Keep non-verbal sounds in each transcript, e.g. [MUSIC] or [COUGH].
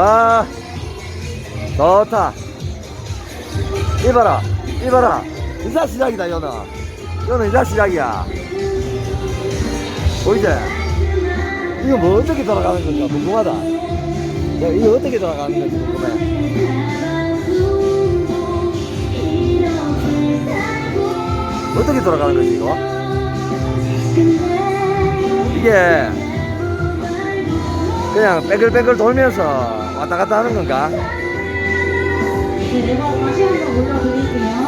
아, 좋다. 이봐라, 이봐라. 이자 시작이다, 이거는. 이거는 이자 시작이야. 보이지? 이거 뭐 어떻게 돌아가는 건가 궁금하다. 야, 이거 어떻게 돌아가는 건지 궁금해. 어떻게 돌아가는 거지, 이거? 이게 그냥 빼글빼글 돌면서 왔다 갔다 하는 건가? 네, 내가 다시 한번 올려드릴게요.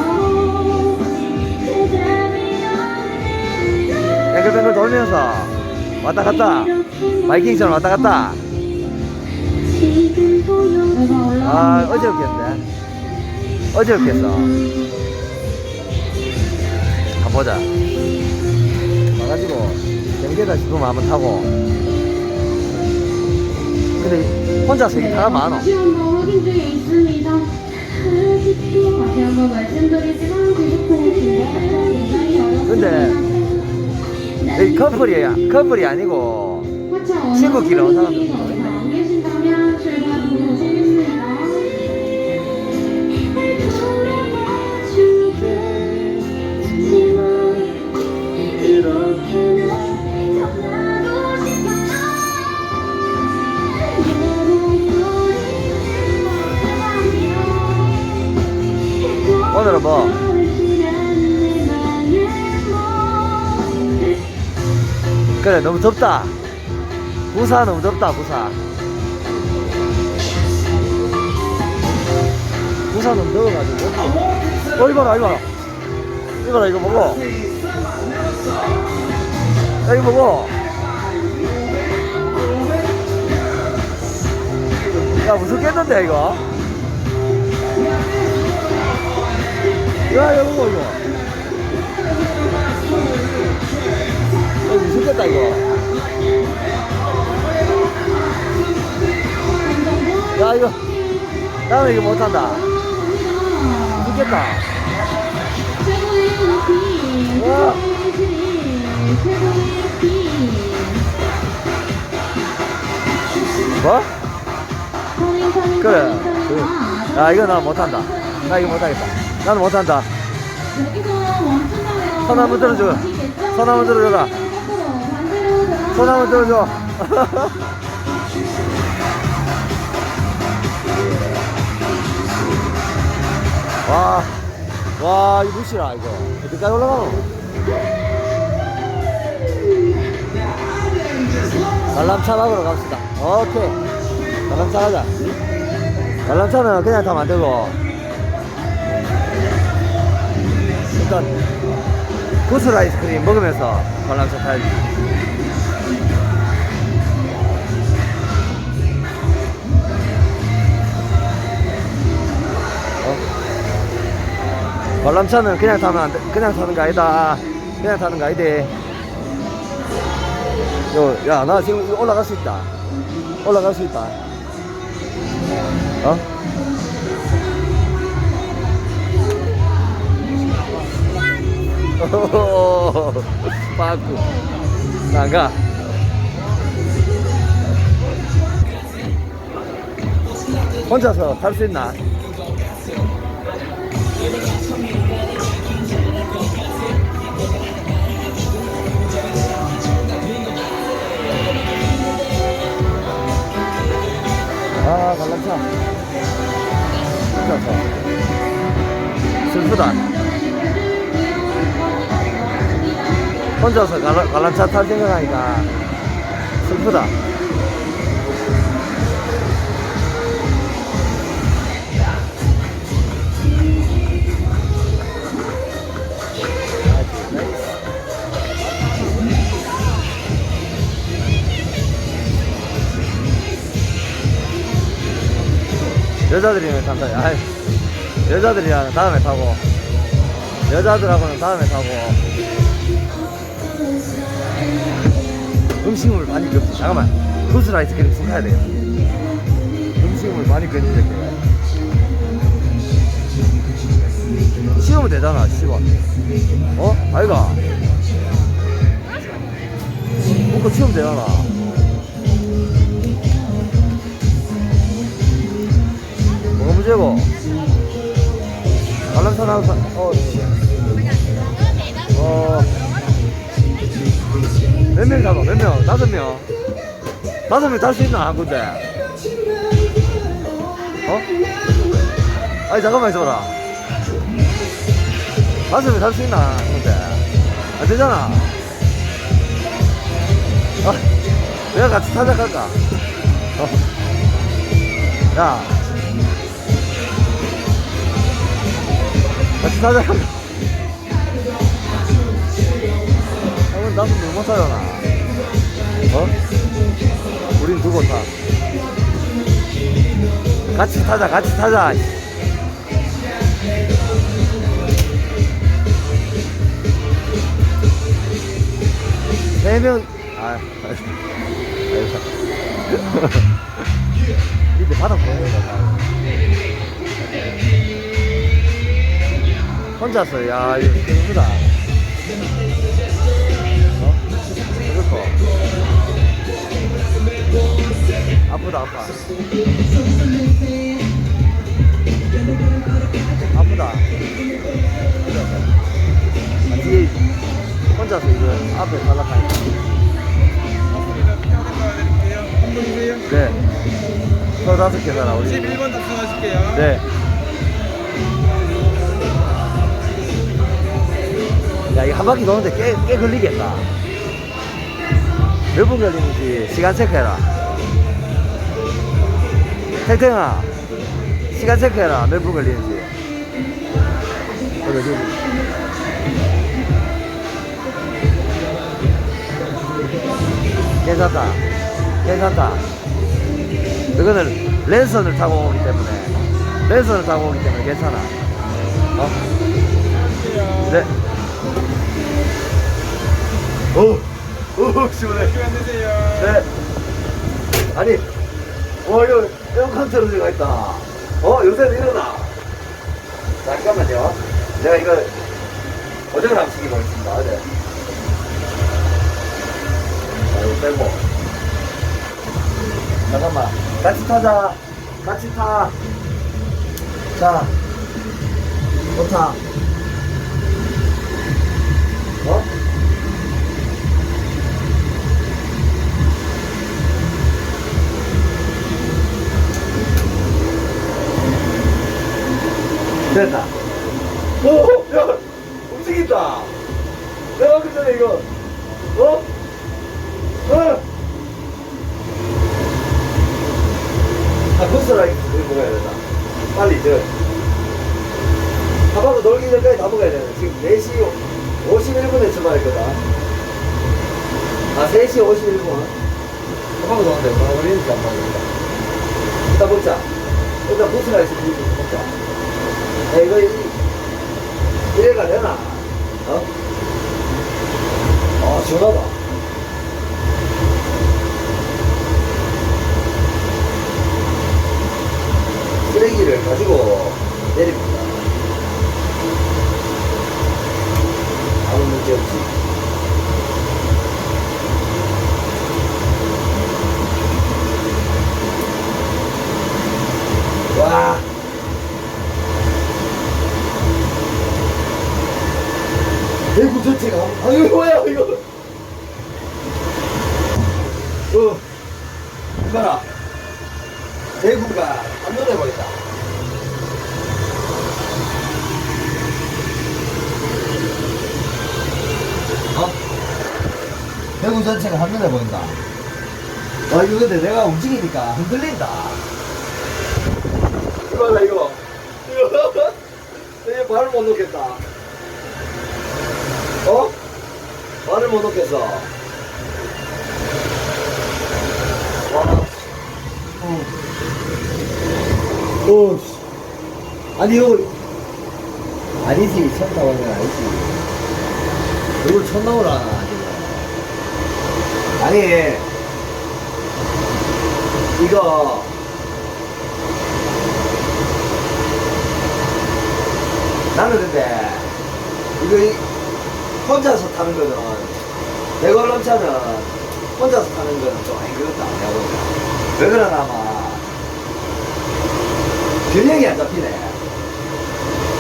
뱅글뱅글 돌면서 왔다 갔다 바이킹처럼 왔다 갔다. 아 어지럽겠는데 어지럽겠어 한번 보자 와가지고 경계다 지금 한번 타고 근데 혼자서 이 있습니다. 다시 한번 말씀드리지만 구독하고 굉장히 근데. 여기 커플이야 커플이 아니고 친구끼리 온 사람들 그래 너무 덥다. 부사 너무 덥다 부사. 부사 너무 더워가지고. 어 이봐라 이봐라. 이봐라 이거 보고. 야 이거 보고. 야 무섭겠는데 이거? 야 이거 보고 이거 야 무섭겠다 이거 야 이거 나는 이거 못한다 높이, 와. 뭐? 그래. 아, 야 이거 나 못한다 나 이거 못하겠다 나는 못한다 여기서 멈춘다면 손 한번 들어줘. 아시겠죠? 손 한번 들어줘라. 손 한번 들어줘 [LAUGHS] 와, 와, 이거 무시라, 이거. 어디까지 올라가노? 관람차 막으러 갑시다. 오케이. 관람차 가자. 관람차는 그냥 안 되고. 일단, 구슬 아이스크림 먹으면서 관람차 타야지. 관람차는 그냥 타면 안 돼. 그냥 타는 거 아니다. 그냥 타는 거 아니대. 요, 야, 나 지금 올라갈 수 있다. 올라갈 수 있다. 어? [LAUGHS] 빠꾸. 나안 가. 혼자서 탈 수 있나? 아, 관람차. 혼자서. 슬프다. 혼자서 관람, 관람차 탈 생각하니까 슬프다. 여자들이면 탄다. 아이, 여자들이랑 다음에 타고, 여자들하고는 다음에 타고, 음식물 많이 건지, 잠깐만. 후스 아이스크림 사야 돼요. 음식물 많이 건지게. 씌우면 되잖아, 씌워. 어? 아이가. 묶어 치우면 되잖아. 관람차 나온 사, 어, 어. 몇명 가봐, 몇 명? 다섯 명. 다섯 명탈수 있나, 한 군데? 어? 아니, 잠깐만 있어봐라. 다섯 명탈수 있나, 한 군데? 안 되잖아. 아, 내가 같이 타자 갈까? 어. 야. 같이 타자 갈까? 형은 나도 너무 타잖아. 어? 우린 두고 타. 같이 타자, 같이 타자. 네 명, 아. 밑에 [LAUGHS] 바닥 보 혼자서, 야, 이거 힘들다. 어? 그렇고. 아프다, 아파. 아프다. 아, 뒤에 혼자서 이거 앞에 분이세요? 네. 저 다섯 개 살아, 우리. 11번 탑승하실게요. 네. 야, 이한 바퀴 도는데 꽤, 꽤 걸리겠다. 몇 분 걸리는지 시간 체크해라. 탱탱아, 시간 체크해라. 몇 분 걸리는지. 그래, 지금. 괜찮다. 괜찮다. 이거는 랜선을 타고 오기 때문에 랜선을 타고 오기 때문에 괜찮아. 어? 네. 오, 오, 시원해. 시간 되세요. 네. 아니, 와, 이거 에어컨 틀어가 있다. 어, 요새는 이러나? 잠깐만요. 내가 이거 고정을 한번 시켜보겠습니다. 어제. 자, 이거 빼고. 잠깐만. 같이 타자. 같이 타. 자. 좋다. 됐다. 오, 야, 움직인다. 내가 아까 전에 이거, 어? 어? 아, 부스라 이거 먹어야 된다. 빨리, 저. 밥하고 놀기 전까지 다 먹어야 되네. 지금 4시 51분에 출발했거든. 아, 3시 51분. 밥하고 노는데 얼마나 걸리는지 안 모르겠다. 일단 먹자. 일단 이거 먹자. 야, 이거, 이- 이래가 되나? 어? 아, 시원하다. 쓰레기를 가지고 내립니다. 아무 문제 없이. 와. 대구 전체가 아유 뭐야 이거 어 이봐라 대구가 한눈에 보인다 어? 대구 전체가 한눈에 보인다 와 이거 움직이니까 흔들린다 이봐라 이거 [LAUGHS] 이거 이게 발을 못 놓겠다 어? 말을 못 놓겠어. 와. 어. 오, 씨. 아니, 이거. 아니지, 처음 나오는 건 아니지. 이걸 처음 나오나, 지금. 아니, 이거. 나는 근데, 이거, 이- 혼자서 타는 거는 대관람차는 혼자서 타는 거는 좀 그렇다 내가 보니까 왜 그러나 아마 균형이 안 잡히네.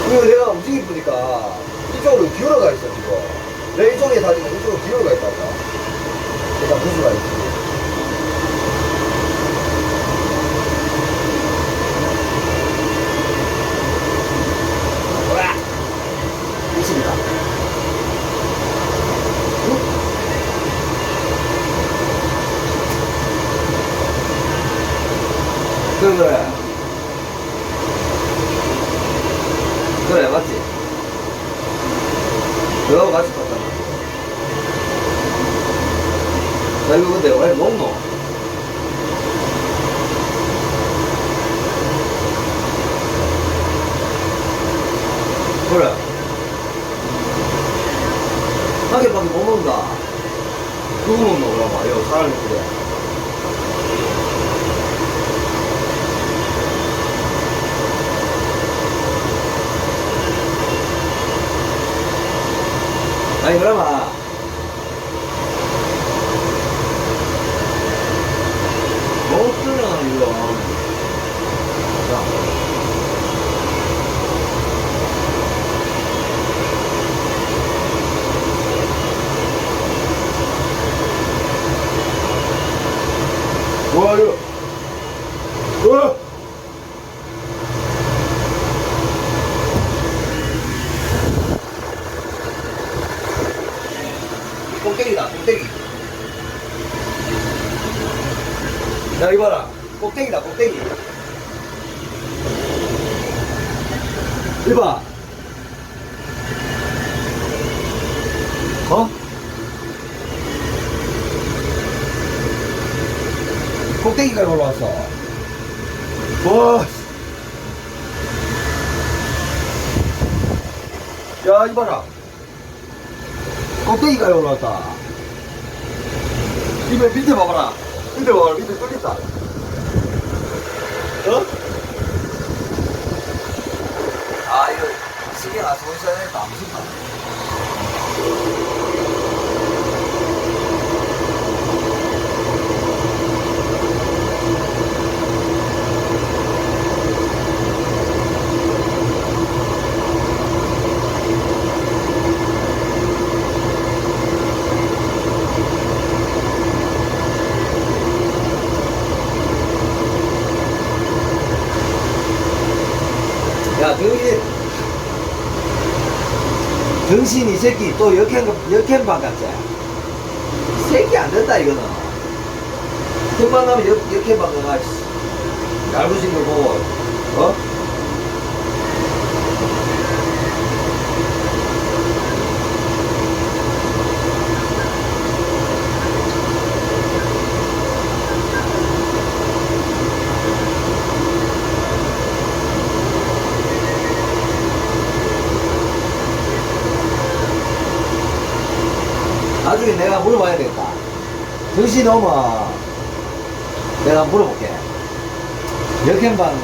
그리고 내가 움직이 보니까 이쪽으로 기울어가 있어, 지금. 내 이쪽에 다니까 이쪽으로 기울어가 있다고. 일단 그 수가 있지. 와! 끝입니다. 그래, 그래. 그래, 맞지? 그거하고 같이 탔잖아. 나 이거 근데 왜 먹노? 그래. 한 개밖에 못 먹는다. 그거 먹노, 그러면. 이거 사람이 그래. 아니 그러면 못 들어가는 이거 자 와 이거 와 꼭대기다 꼭대기 야 이봐라 꼭대기다 꼭대기 이봐 어? 꼭대기까지 올라왔어 와 야, 이봐라. 꼭대기까지 올라왔다. 이거 밑에 봐봐라. 밑에 봐봐라. 밑에 뚫렸다. 어? 아, 이거 안 쓰고 있어야 되겠다. 안 무섭다. 야, 등신. 등신 이 새끼 또 역행, 역행방 같지? 새끼 안 된다, 이거는. 등반 가면 역, 역행방 가가, 얇으신 거 보고, 어? 나중에 내가 물어봐야 되겠다. 등신 오면 내가 물어볼게. 역행방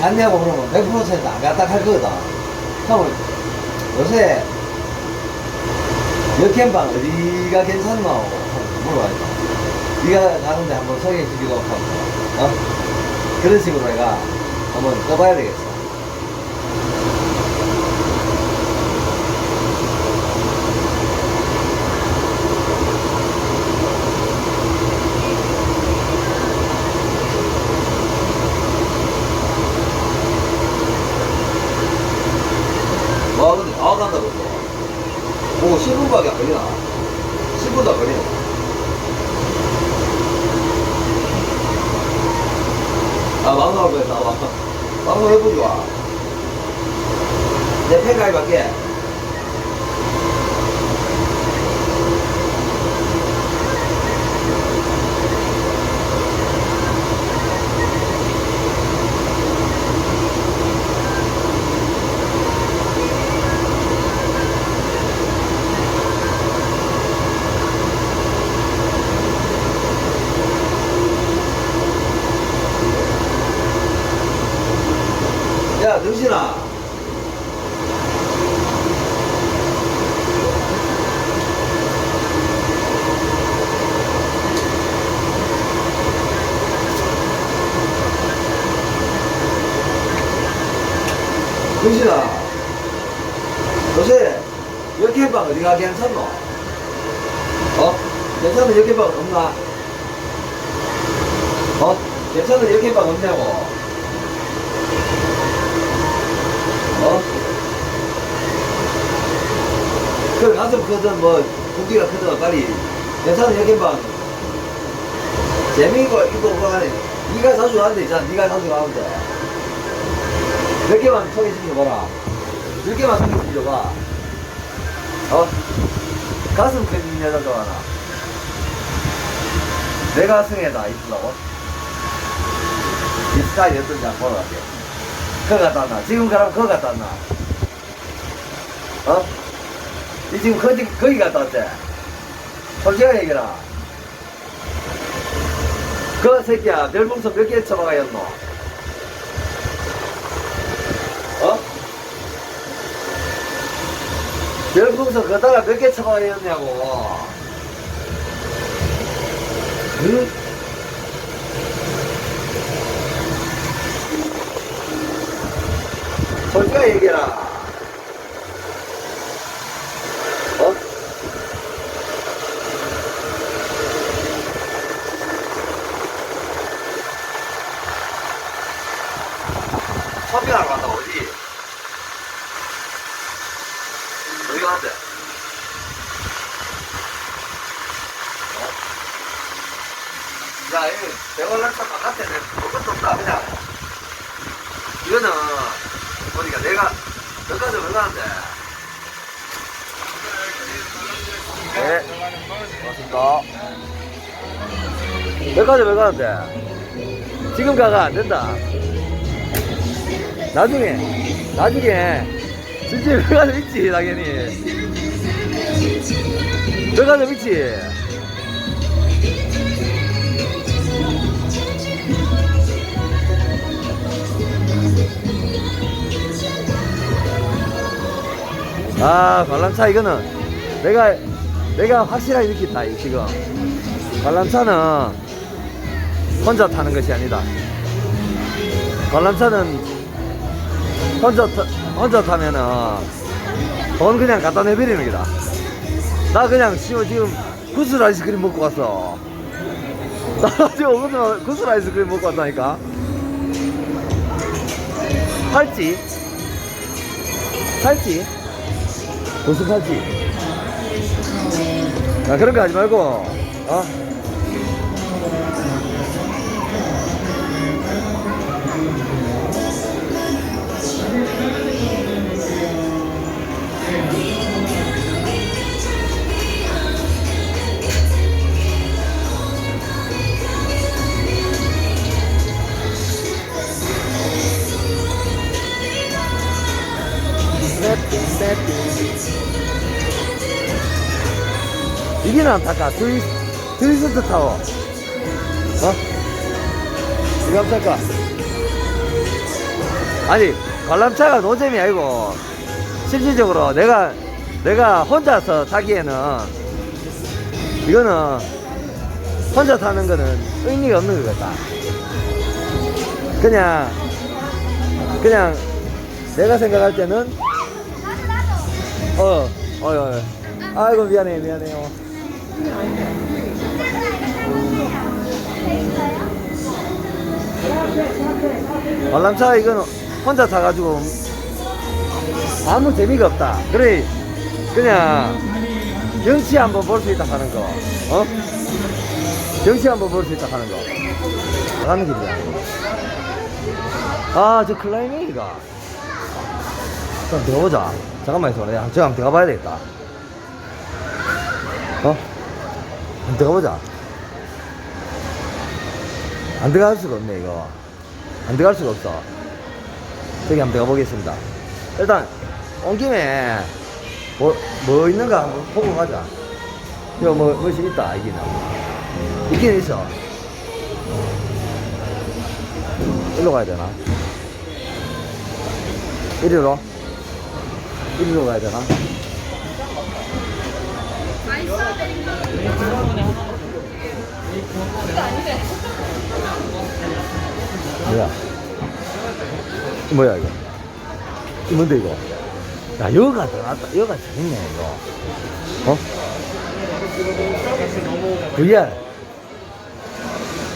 갔냐고 물으면 100%안 갔다 할 거거든. 그러면 요새 역행방 어디가 하고 물어봐야겠다. 네가 가는데 한번 소개해주기도 하고, 어? 그런 식으로 내가 한번 떠봐야 되겠어. 와 근데 다 간다 그거 오 10분밖에 안 걸리나? 10분도 안 걸리네. 아 막노할 뻔했다 와 막노 해보지 와내 팬가입할게 야 등신아 근신아, 요새 역해방 어디가 괜찮노? 어? 괜찮은 역해방 없나? 어? 괜찮은 역해방 없냐고? 어? 그 가슴 크든 뭐 붓기가 크든 빨리. 괜찮은 역해방 재미있고 있고 그거 안에 니가 자주 돼 있잖아 니가 자주 가면 돼몇 개만 소개시켜 봐라. 몇 개만 소개시켜 봐. 어? 가슴 큰 여자 좋아하나? 내가 승해다 이쁘다고? 이 스타일이 어떤지 한번 보러 갈게 그거 갖다 놔 지금 가라면 그거 갖다 놔 어? 이 지금 거기, 거기 갔다 왔지? 솔직하게 얘기해라 그 새끼야 별풍선 몇 개 쳐박아였노? 어? 별풍선 그다가 몇 개 쳐박아였냐고 응? 솔직하게 얘기해라 어? 쇼핑하러 간다 어디? 어디 가는데? 어? 야, 이 대관람차 바깥에 내 그것도 없다 그냥 이거는 보니까 내가 여기까지 왜 가는데? 네, 고맙습니다. 여기까지 왜 가는데? 지금 가가 안 된다. 나중에, 나중에, 진짜 외가좀 있지, 당연히. 외가좀 있지. 아, 관람차 이거는 내가, 내가 확실하게 느꼈다, 이 지금. 관람차는 혼자 타는 것이 아니다. 관람차는 혼자, 타, 혼자 타면은 돈 그냥 갖다 내버리는 거다. 나 그냥 지금, 지금 구슬 아이스크림 먹고 왔어. [LAUGHS] 나 지금 구슬 아이스크림 먹고 왔다니까. 팔찌? 팔찌? 무슨 팔찌? 나 그런 거 하지 말고, 어? 안타까 트위, 트위스트 타워 어? 이거 안타까 아니 관람차가 노잼이 아니고 실질적으로 내가 내가 혼자서 타기에는 이거는 혼자 타는 거는 의미가 없는 것 같다 그냥 그냥 내가 생각할 때는 어, 어, 어, 어. 아이고 미안해 미안해요. 관람차 이건 혼자 타가지고 아무 재미가 없다. 그래 그냥 경치 한번 볼 수 있다 하는 거, 어? 경치 한번 볼 수 있다 하는 거. 가는 길이야. 아, 저 클라이밍이가. 좀 들어보자. 잠깐만 있어. 내가 저 한번 들어가봐야 되겠다. 어? 한번 들어가보자. 안 들어갈 수가 없네, 이거. 안 들어갈 수가 없어. 저기 한번 들어가보겠습니다. 일단, 온 김에, 뭐, 뭐 있는가 한번 보고 가자. 이거 뭐, 무엇이 있다, 이기는. 있긴 있어. 일로 가야 되나? 이리로? 이리로 가야 되나? 뭐야? 뭐야 이거? 이 뭔데 이거? 야 여가 더 낫다. 여가 재밌네 이거. 어? VR.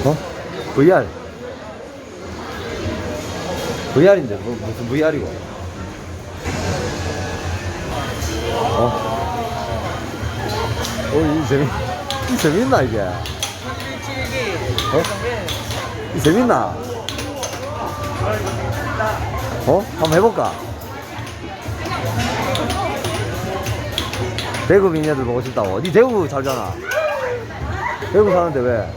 어? VR. VR인데 뭐, 무슨 VR이고? 어? 어, 이 재밌, 이 재밌나 이게? 어? 이 재밌나? 어? 한번 해볼까? 대구 미녀들 보고 싶다고. 니 대구 살잖아. 대구 사는데 왜?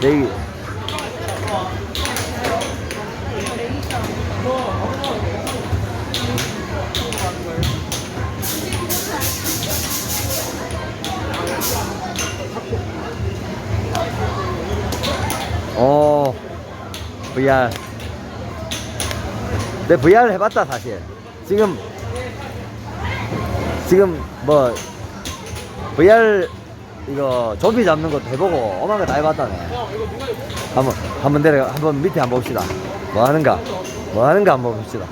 내기. 내 VR 해봤다, 사실. 지금, 지금 뭐, VR 이거 좀비 잡는 것도 해보고, 오만 거다 해봤다네. 한번, 한번 내려, 한번 밑에 한번 봅시다. 뭐 하는가? 뭐 하는가 한번 봅시다.